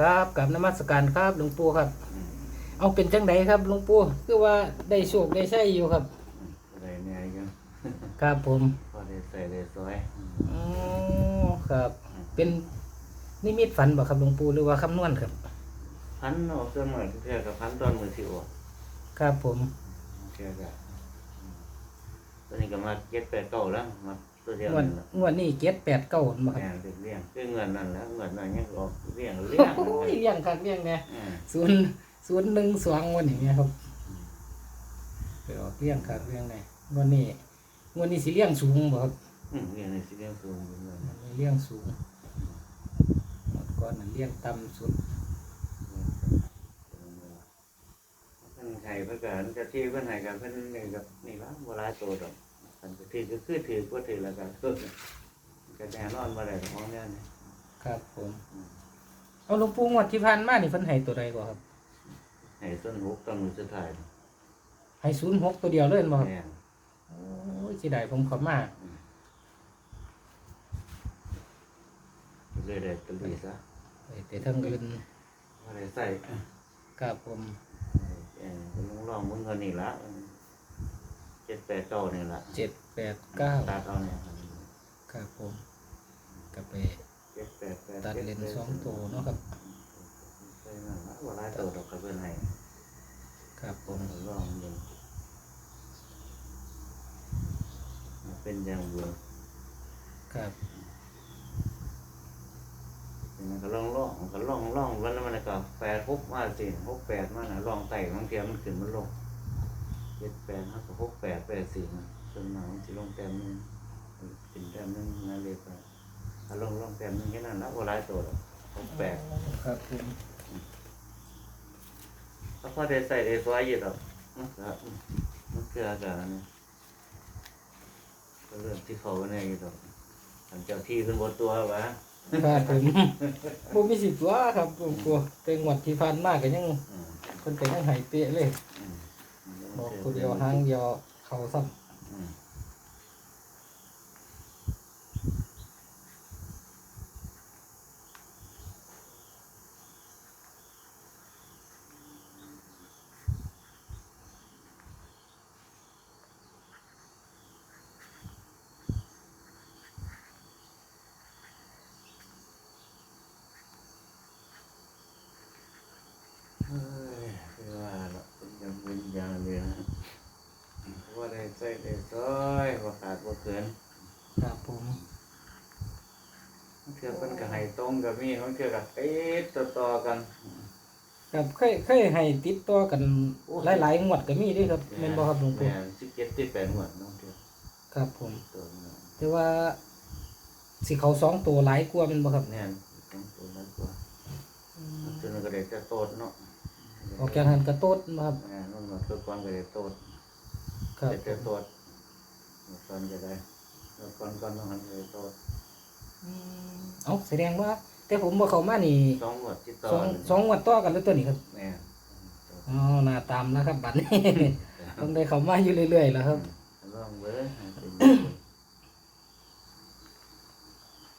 ครับกับนมัสการครับหลวงปู่ครับอืมเอาเป็นจังไดครับหลวงปู่คือว่าได้โชคได้ใช้อยู่ครับอะไรเนี่ยยังครับผมพอได้ใส่ได้สวยอ๋อครับ เป็นนิมิตฝันบ่ครับหลวงปู่หรือว่าคำนวณครับพันออกจนเหมือนเพื่อกับพันตอนมือสิออกครับผมเพื่อกับอืมตอนนี้ก็มาเก็ตแปดเก้าแล้วมา ตัวเดียวงวดนั่นแหละงวดนี้เจ็ดแปดเก้าบ่ครับแม่เด็กเลี้ยงคือเงินนั่นแหล้วเงินนั่นยังออกเลี้ยงเลี้ยงโอ้ยเลี้ยงคักเลี้ยงแน่อืมศูนย์ศูนย์หนึ่งสองวันอย่างเงี้ยครับไปออกเลี้ยงคักเลี้ยงแน่งวดนี้งวดนี้สิเลี้ยงสูงบ่ครับอืมเลี้ยงในสิเลี้ยงสูงอยู่เลยงวดนี้เลี้ยงสูงงวดก่อนนั้นเลี้ยงต่ำสุดเพิ่นไห้เพิ่นก็อันจะที่เพิ่นไห้กันเพิ่นนี่กับนี่ละบ่หลายตัวดอก อันก็ถือก็คือถือบ่ถือแล้วก็คือก็แน่นอนบ่ได้ของเนี่ยนี่ครับผมเอาหลวงปู่งวดที่ผ่านมานี่เพิ่นให้ตัวใดบ่ครับให้ต้นหุกต้นมือสุดท้ายนี่ให้ศูนย์หกตัวเดียวเลยบ่ครับแม่นโอ้ยสิได้ผมเขอมาเลยได้ตะลีซะไปแต่ทั้งอื่นบ่ได้ใส่ครับผมเออเป็นลองลองมึงก็นี่ละเจ็ดแปดเก้านี่ละเจ็ดแปดเก้าตัดเอาเนี่ยครับผมก็ไปเจ็ดแปดแปดตัดเลนส์สองตัวเนาะครับใช่นั่นละว่าหลายตัวดอกกระเบื้องให้ครับผผมมลองดูเป็นอย่างเบื่อครับมันก็ลองลองก็ลองลองวันนั้นมันก็แปดหกมาสิหกแปดมาน่ะลองไต่บางเทีมันขึ้นมันลง เจ็ดแปดมันก็หกแปดแปดสี่นะจนมามันสิลงแต้มหนึงขึ้นแต้มหนึงนั่นเลยไปถ้าลงลงแต้มหนึงแค่นั้นละว่าหลายตัวดอกหกแปดครับผมถ้าพอได้ใส่ได้สวยอยู่ดอกมันก็มันเกลือกันนี่ก็เรื่องที่เขาเนี่ยอยู่ดอกหลังจากที่เป็นบนตัววะครับผมบ่มีสิบตัวครับหลวงปู่แต่งวดที่ผ่านมาก็ยังอืมเพิ่นก็ยังให้เป๊ะเลยอืม บอกตัวเดียวหางเดียวเข้าซ้ำ อืม เฮ้ยคือว่าเนาะเป็นอย่างเป็นอย่างเดียวนะว่าได้ใส่ได้ซอยว่าขาดว่าเกิน ครับผม มันเกือเป็นกับไห้ตรงกับมีมันเกือกับติดต่อต่อๆกัน ครับเคยเคยให้ติดต่อกันหลายๆงวดก็มีเด้วยครับแม่นบ่ครับหลวงปู่แม่สิบเจ็ดสิบแปดหมวดน้องเกือครับผมตัวนึงแต่ว่าสิเขาสองตัวหลายกว่าแม่นบ่ครับแน่นต้องตัวนั้นกว่าตัวนั้นก็ได้จะโตดเนาะออกจากหันกระโตดบ่ครับแม่นั่นมาตัวก่อนก็ได้โตดครับ ได้จะโตดก่อนจะได้ตัวก่อนก่อนต้องหันก็ได้โตดอืม เอาแสดงว่า แต่ผมบ่เข้ามานี่สองหมวดที่ต่อสองสองงวดต่อกันแล้วตัวนี้ครับแม่นอ๋อหน้าตามแล้วครับ บัดนี้ต้องได้เข้ามาอยู่เรื่อยๆแล้วครับลองเบิ้งให้เป็น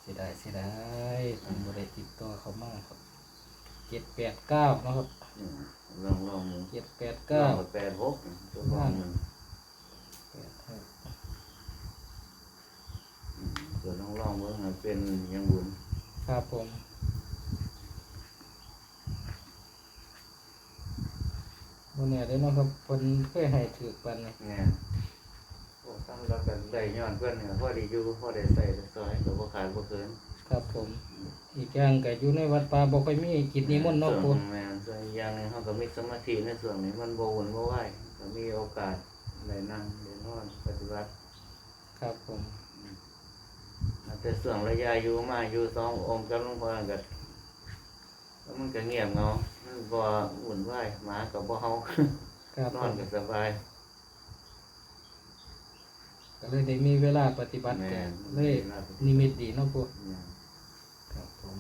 เสียดายเสียดายผมบ่ได้ติดต่อเข้ามาครับเจ็ดแปดเก้านาะครับอืมลองลองมึงเจ็ดแปดเก้าเก้าแปดหกตัวลองมึง แปดหก อืมตัวลองลองเบิ้งให้เป็นอยังบุญครับผมบนเนี่ยได้เนาะครับเพิ่นเคยให้ถือปันนี่ไงโอ้ตั้งรับกันได้ย้อนเพื่อนเนี่ยพอดีอยู่พอได้ใส่ได้ซอยตัวบ่ขาดบ่เกินครับผม อีกอย่างก็อยู่ในวัดป่าบ่ค่อยมีกิจนิมนต์เนาะส่ปู่วนแม่นส่วนอีกอย่างหนึงเขาก็มีสมาธิในส่วนนี้มันบ่วุ่นบ่วายก็มีโอกาสได้นั่งได้นอนปฏิบัติครับผม แต่ส่วนระยะอยู่มาอยู่สององค์กับหลวงพ่อก็แล้วมันก็เงียบเงามันบ่วุ่นวายหมาก็บ่เฮาครับนผอนมก็สบาย ก็เลยได้มีเวลาปฏิบัติแม่ กันนเลยนิมิตดีเนาะปู่เนี่ยครับผม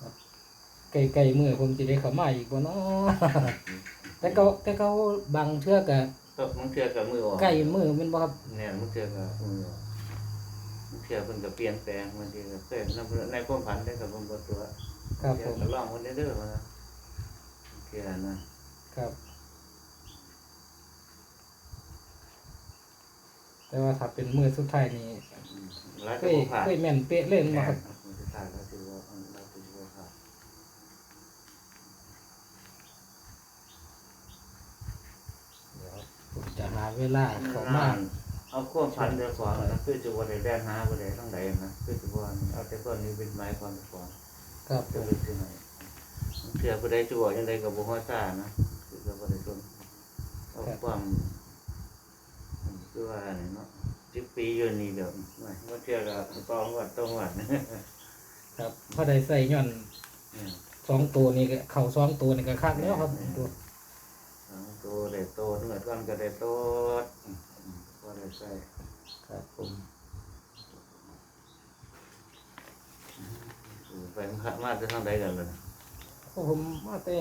ครับไกลๆมือผมจะได้เข้ามาอีกบ่เนาะ แต่เขาแต่เขาบางเทื่อก็ก็บางมันเทื่อกับมือออกใกล้มือแมันบ่ครับเนี่ยมันเทื่อกับมือออกมันเทื่อเพิ่นก็เปลี่ยนแปลงมันทีก็เคยนำในความฝันได้กับเพิ่นบ่ตัวครับผเทื่อมก็ลองมันเด้อๆมานะเทื่อนะครับแต่ว่าถ้าเป็นมือสุดท้ายนี่อืมแล้วเคก็ยบ่ผ่านเคยแม่นเป๊ะเลยแม่นบ่ครับ มันจะผ่านแล้วถือว่ามันเราถือว่าผ่าน เดี๋ยวผมจะหา เวลาเข้ามาเอาความฝันเดียวก่อนนะคือจะบ่ได้แล่นหาบ่ได้ทั้งใดนะคือจะบ่เอาแต่ก่อนนี้เป็นไม้ความก่อนครับผจะมเป็นที่ไหนเชื่อผู้ใดจะบอกยังไงกับบุหัวซ่านะคือกับผู้ใดชนเอาความคือว่าเนี่ยเนาะสิบปีอยู่นี่เดี๋ยวไม่ว่าเชื่อกับตองวัดตองวัดนะครับพอได้ใส่ย้อนอืมสองตัวนี่ก็เข่าสองตัวนี่ก็คักแล้วครับตัว สองตัวได้ โตเหนือก้อนก็ได้โตอืมอืมก็ได้ใส่ครับผมอืมไปมามาจะทางใดกันเลยผมมาแต่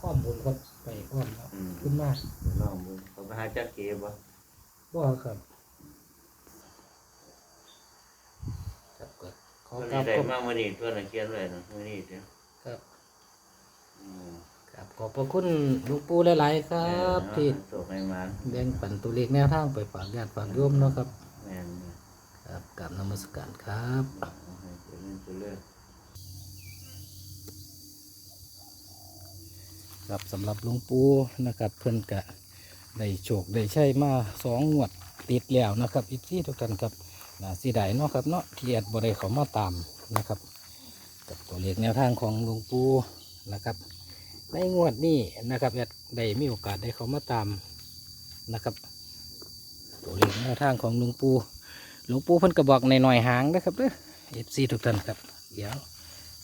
ความบุญครับไปความครับอืมขึ้นมาเดี๋ยวลองดูเขาไปหาจักเก็บบ่บ่ครับครับก็ขอเขากราบได้ขอบมาวันนี้ตัวน่ะเขียนไว้นะวันนี้เดียวครับอืม ครับขอบพระคุณหลวงปู่หลาย ๆ ครับที่โศกให้มันแบ่งปันตัวเลขแนวทางไปฝากญาติฝากโยมเนาะครับแม่นเนี่ยครับกราบนมัสการครับเอาให้เจริญเจริญ ครับสำหรับหลวงปู่นะครับ เพิ่นกะได้โชคได้ใช้มาสองงวดติดแล้วนะครับอีกที่ทุกท่านครับน่าเสียดายเนาะครับเนาะที่แอดบ่ได้เขามาตามนะครับ กับตัวเลขแนวทางของหลวงปู่นะครับ ในงวดนี้นะครับแอดได้มีโอกาสได้เขามาตามนะครับตัวเลขแนวทางของหลวงปู่หลวงปู่เพิ่นก็บอกในหน่อยหางนะครับเด้อเอฟซีทุกท่านครับ เดี๋ยว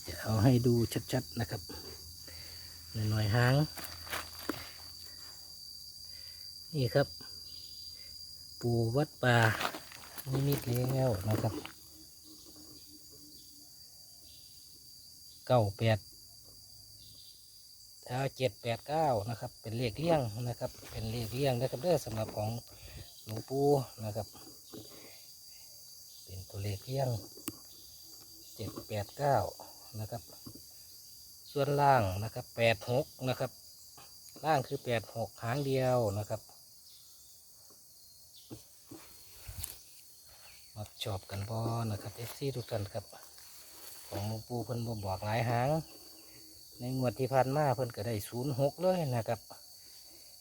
จะเอาให้ดูชัดๆนะครับในหน่อยหาง นี่ครับ ปูวัดป่านิมิตแล้วนะครับเก้าแปด เอาเจ็ดแปดเก้านะครับ เป็นเลขเลี่ยงนะครับ เป็นเลขเลี่ยงนะครับเด้อสำหรับของหลวงปู่นะครับ เป็นตัวเลขเลี่ยงเจ็ดแปดเก้านะครับ ส่วนล่างนะครับแปดหกนะครับ ล่างคือแปดหกหางเดียวนะครับมาชอบกันบอนะครับเอฟซีทุกท่านครับ ของหลวงปู่เพิ่นบ่บอกหลายหาง ในงวดที่ผ่านมาเพิ่นก็ได้ศูนย์หกเลยนะครับ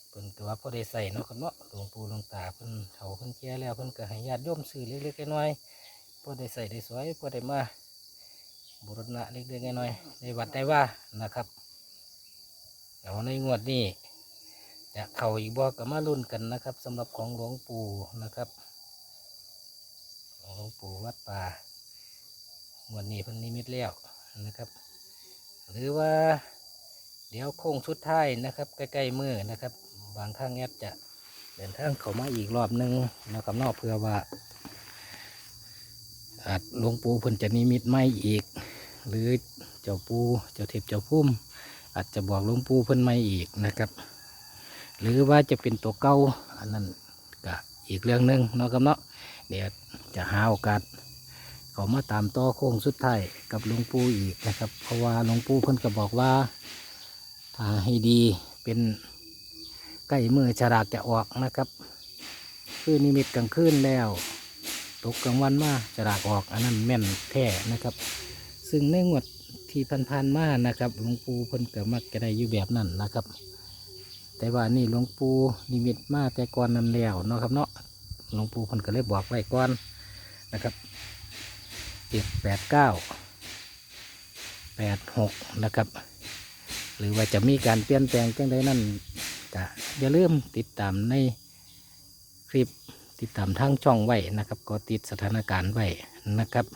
เพิ่นก็ว่าพอได้ใส่เนาะครับเนาะหลวงปู่หลวงตาเพิ่นเขาเพิ่นแก่แล้วเพิ่นก็ให้ญาติโยมซื้อเล็กๆน้อยๆพอได้ใส่ได้สวยพอได้มาบุรณะเล็กๆน้อยๆในวัดได้ว่านะครับเอาในงวดนี้จะเข้าอีกบ่ก็มาลุ้นกันนะครับสำหรับของหลวงปู่นะครับหลวงปู่วัดป่างวดนี้เพิ่นนิมิตแล้วนะครับ หรือว่าเดี๋ยวโค้งสุดท้ายนะครับ ใกล้ๆมือนะครับ บางครั้งแอดจะเดินทางเข้ามาอีกรอบหนึงนะครับนอกเพื่อว่าอาจหลวงปู่เพิ่นจะนิมิตไม่อีก หรือเจ้าปูเจ้าเทพเจ้าพุ่ม อาจจะบอกหลวงปู่เพิ่นไม่อีกนะครับ หรือว่าจะเป็นตัวเก่าอันนั้นก็อีกเรื่องหนึ่งเนาะครับเนาะเดี๋ยวจะหาโอกาส เขามาตามต่อโค้งสุดท้ายกับหลวงปู่อีกนะครับ เพราะว่าหลวงปู่เพิ่นก็บอกว่าถ้าให้ดีเป็นใกล้มือฉลากจะออกนะครับ คือนิมิตกลางคืนแล้วตกกลางวันมาฉลากออกอันนั้นแม่นแท้นะครับ ซึ่งในงวดที่พันๆมานะครับหลวงปู่เพิ่นก็มักจะได้อยู่แบบนั้นนะครับ แต่ว่านี่หลวงปู่นิมิตมาแต่ก่อนนั้นแล้วเนาะครับเนาะหลวงปู่เพิ่นก็เลยบอกไว้ก่อนนะครับ เจ็ดแปดเก้าแปดหกนะครับ หรือว่าจะมีการเปลี่ยนแปลงจังใดนั่นก็อย่าลืมติดตามในคลิปติดตามทางช่องไว้นะครับ ก็ติดสถานการณ์ไว้นะครับ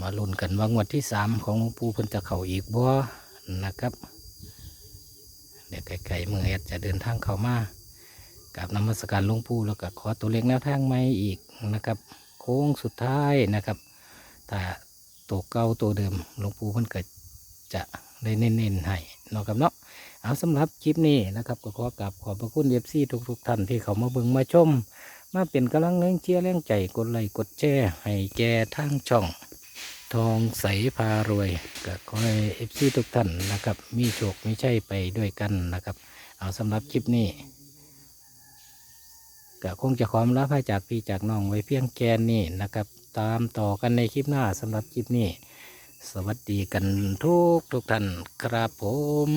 มาลุ้นกันว่างวดที่สามของหลวงปู่เพิ่นจะเข้าอีกบ่นะครับ เดี๋ยวไก่ๆเมื่อแอดจะเดินทางเข้ามากับนมัสการหลวงปู่แล้วก็ขอตัวเล็กแนวทางใหม่อีกนะครับ ค้งสุดท้ายนะครับถ้าตัวเก่าตัวเดิมหลวงปู่เพิ่นก็จะได้เน้นๆให้นะครับเนาะเอาเอาสำหรับคลิปนี้นะครับก็ขอกราบขอบพระคุณเอฟซีทุกๆท่านที่เขามาเบิ่งมาชม มาเป็นกำลังแรงเชียร์แรงใจกดไลค์กดแชร์ให้แก่ทางช่อง ทองใสพารวยก็ขอให้เอฟซีทุกท่านนะครับ มีโชคมีชัยไปด้วยกันนะครับ เอาสำหรับคลิปนี้ ก็คงจะความรับให้จากพี่จากน้องไว้เพียงแกนนี่นะครับ ตามต่อกันในคลิปหน้าสำหรับคลิปนี้ สวัสดีกันทุกทุกท่านครับผม